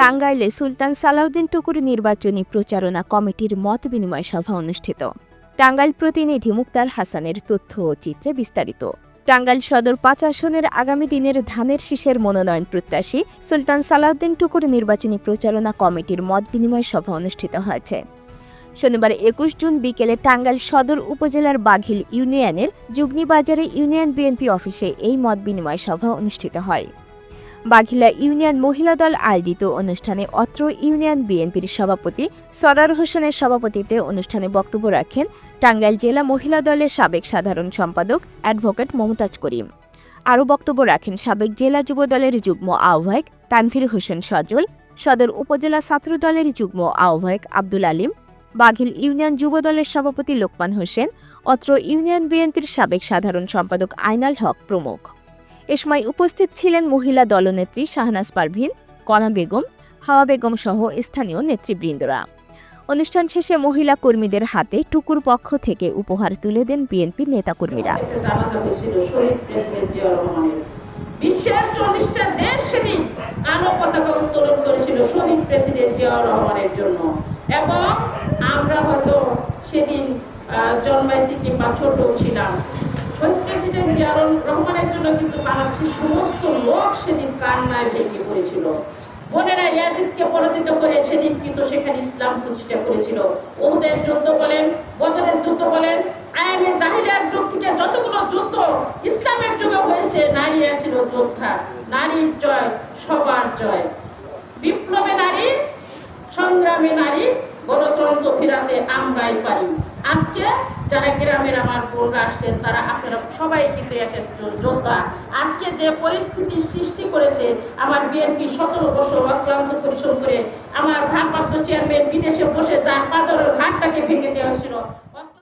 টাঙ্গাইলে সুলতান সালাউদ্দিন টুকুর নির্বাচনী প্রচারণা কমিটির মত বিনিময় সভা অনুষ্ঠিত। টাঙ্গাইল প্রতিনিধি মুক্তার হাসানের তথ্য ও চিত্রে বিস্তারিত। টাঙ্গাইল সদর পাঁচ আসনের আগামী দিনের ধানের শীষের মনোনয়ন প্রত্যাশী সুলতান সালাউদ্দিন টুকুর নির্বাচনী প্রচারণা কমিটির মত বিনিময় সভা অনুষ্ঠিত হয়েছে। শনিবার একুশ জুন বিকেলে টাঙ্গাইল সদর উপজেলার বাঘিল ইউনিয়নের যুগনিবাজারে ইউনিয়ন বিএনপি অফিসে এই মত বিনিময় সভা অনুষ্ঠিত হয়। বাঘিলা ইউনিয়ন মহিলা দল আয়োজিত অনুষ্ঠানে অত্র ইউনিয়ন বিএনপির সভাপতি সরার হোসেনের সভাপতিত্বে অনুষ্ঠানে বক্তব্য রাখেন টাঙ্গাইল জেলা মহিলা দলের সাবেক সাধারণ সম্পাদক অ্যাডভোকেট মমতাজ করিম। আরও বক্তব্য রাখেন সাবেক জেলা যুব দলের যুগ্ম আহ্বায়ক তানভীর হোসেন সজল, সদর উপজেলা ছাত্র দলের যুগ্ম আহ্বায়ক আব্দুল আলিম বাঘিল ইউনিয়ন যুব দলের সভাপতি লোকমান হোসেন, অত্র ইউনিয়ন বিএনপির সাবেক সাধারণ সম্পাদক আইনাল হক প্রমুখ। এ সময় উপস্থিত ছিলেন মহিলা দলনেত্রী শাহনাজ পারভিন, কণা বেগম, হাওয়া বেগম সহ স্থানীয় নেতৃবৃন্দরা। অনুষ্ঠান শেষে মহিলা কর্মীদের হাতে টুকুর পক্ষ থেকে উপহার তুলে দেন বিএনপির নেতাকর্মীরা। বিশ্বের চল্লিশটা দেশ সেদিন কালো পতাকা উত্তোলন করেছিল শহীদ প্রেসিডেন্ট জিয়াউর রহমানের জন্য। এবং আমরা হয়তো সেদিন জন্মাইছি কিংবা ছোট ছিলাম। শহীদ প্রেসিডেন্ট জিয়াউর রহমানের জন্য কিন্তু বাংলাদেশের সমস্ত লোক সেদিন কান্নায় ভেঙে পড়েছিল। বোনেরা ইয়াজিদকে পরাজিত করে সেদিন কিন্তু সেখানে ইসলাম প্রতিষ্ঠা করেছিল। ওদের যুদ্ধ বলেন, বদরের যুদ্ধ বলেন আয়ামে জাহিলিয়ার যুগ থেকে যতগুলো যুদ্ধ ইসলামের যুগে হয়েছে নারীরা ছিল যোদ্ধা, নারীর জয়, সবার জয়। বিপ্লবে নারী ফিরাতে আমরাই পারি। আজকে যারা গ্রামের আমার বোনরা আসছেন, তারা আপনারা সবাই কিন্তু এক একজন যোদ্ধা। আজকে যে পরিস্থিতি সৃষ্টি করেছে, আমার বিএনপি সতেরো বছর অক্লান্ত পরিশ্রম করে আমার ভারপ্রাপ্ত চেয়ারম্যান